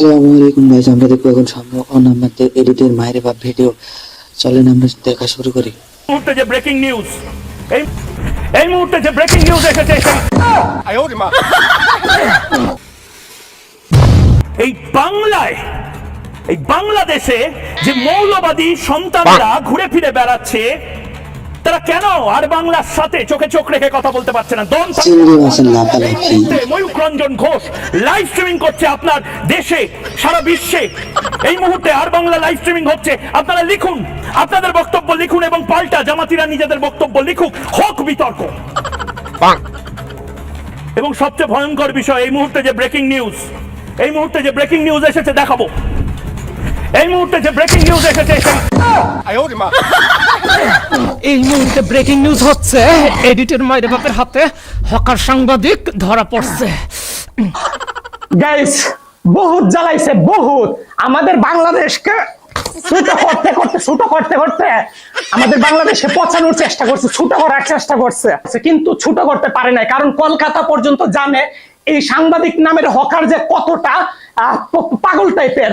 আসসালামু আলাইকুম গাইস আমরা দেখব এখন সম্পূর্ণ আমাদের এডিটের মায়ের বাপ ভিডিও। চলেন আমরা দেখা শুরু করি। মুহূর্তে যে ব্রেকিং নিউজ এই এই মুহূর্তে যে ব্রেকিং নিউজ এসেছে সেই- এই বাংলায় এই বাংলাদেশে যে মৌলবাদী সন্তানরা ঘুরে ফিরে বেড়াচ্ছে তারা কেন আর বাংলার সাথে চোখে চোখ রেখে কথা বলতে পারছে না? দম ময়ূক রঞ্জন ঘোষ লাইভ স্ট্রিমিং করছে আপনার দেশে সারা বিশ্বে। এই মুহূর্তে আর বাংলা লাইভ স্ট্রিমিং হচ্ছে। আপনারা লিখুন আপনাদের বক্তব্য লিখুন এবং পাল্টা জামাতিরা নিজেদের বক্তব্য লিখুক। হোক বিতর্ক। এবং সবচেয়ে ভয়ঙ্কর বিষয় এই মুহূর্তে যে ব্রেকিং নিউজ এই মুহূর্তে যে ব্রেকিং নিউজ এসেছে দেখাবো। এই মুহূর্তে যে ব্রেকিং নিউজ এসেছে এই মুহূর্তে ব্রেকিং নিউজ হচ্ছে এডিটের মায়ের বাপের হাতে হকার সাংবাদিক ধরা পড়ছে। গাইস বহুত জ্বালাইছে বহুত। আমাদের বাংলাদেশকে ছুটো করতে করতে ছুটো করতে করতে আমাদের বাংলাদেশে পচানোর চেষ্টা করছে ছুটো করার চেষ্টা করছে। কিন্তু ছুটো করতে পারে নাই কারণ কলকাতা পর্যন্ত জানে এই সাংবাদিক নামের হকার যে কতটা আহ, পাগল টাইপের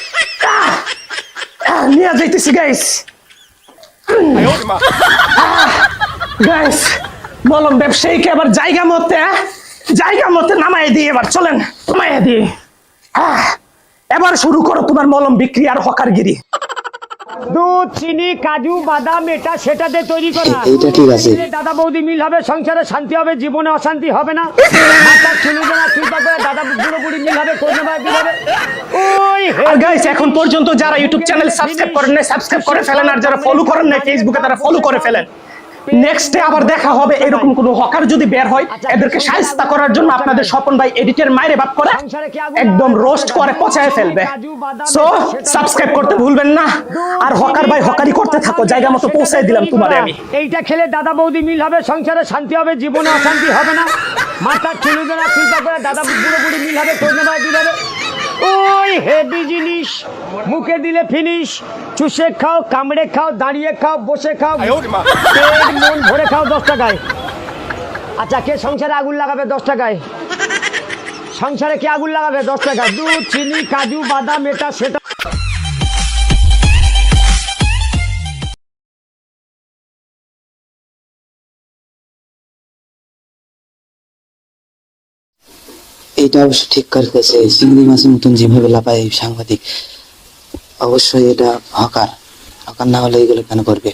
নিয়ে যাইতেছি গাইস গাইস বললাম ব্যবসায়ীকে এবার জায়গা মতে আহ, জায়গা মতে নামাই দিই এবার চলেন নামাই আহ, এবার শুরু করো তোমার মলম বিক্রি আর হকারগিরি। দুধ চিনি কাজু বাদাম এটা সেটাতে তৈরি করা। এটা ঠিক আছে। দাদা বৌদি মিল হবে সংসারে শান্তি হবে জীবনে অশান্তি হবে না। দাদা বুড়ি মিল হবে ওই গাইস এখন পর্যন্ত যারা ইউটিউব চ্যানেল সাবস্ক্রাইব করেন না সাবস্ক্রাইব করে ফেলেন আর যারা ফলো করেন নাই ফেসবুকে তারা ফলো করে ফেলেন। নেক্সটে আবার দেখা হবে এরকম কোন হকার যদি বের হয় এদেরকে সাহায্য করার জন্য আপনাদের স্বপন ভাই এডিটের মাইরে বাপ করে একদম রোস্ট করে পচায় ফেলবে। সো সাবস্ক্রাইব করতে ভুলবেন না। আর হকার ভাই হকারি করতে থাকো জায়গা মতো পৌঁছায় দিলাম তোমারে আমি। এইটা খেলে দাদা বৌদি মিল হবে সংসারে শান্তি হবে জীবনে অশান্তি হবে না। মাথার চুলু চিন্তা করে দাদা বুড়ো বুড়ি মিল হবে মিল হবে। হেভি জিনিস। মুখে দিলে ফিনিশ চুষে খাও কামড়ে খাও দাঁড়িয়ে খাও বসে খাও। মন ভরে খাও দশ টাকায়। আচ্ছা কে সংসারে আগুন লাগাবে দশ টাকায়? সংসারে কে আগুন লাগাবে দশ টাকা দুধ চিনি কাজু বাদাম এটা সেটা। এটা অবশ্য ঠিক করতেছে চিংড়ি মাছের মতন যেভাবে লাফায় সাংবাদিক, অবশ্যই এটা হকার। হকার না হলে এগুলো কেন করবে?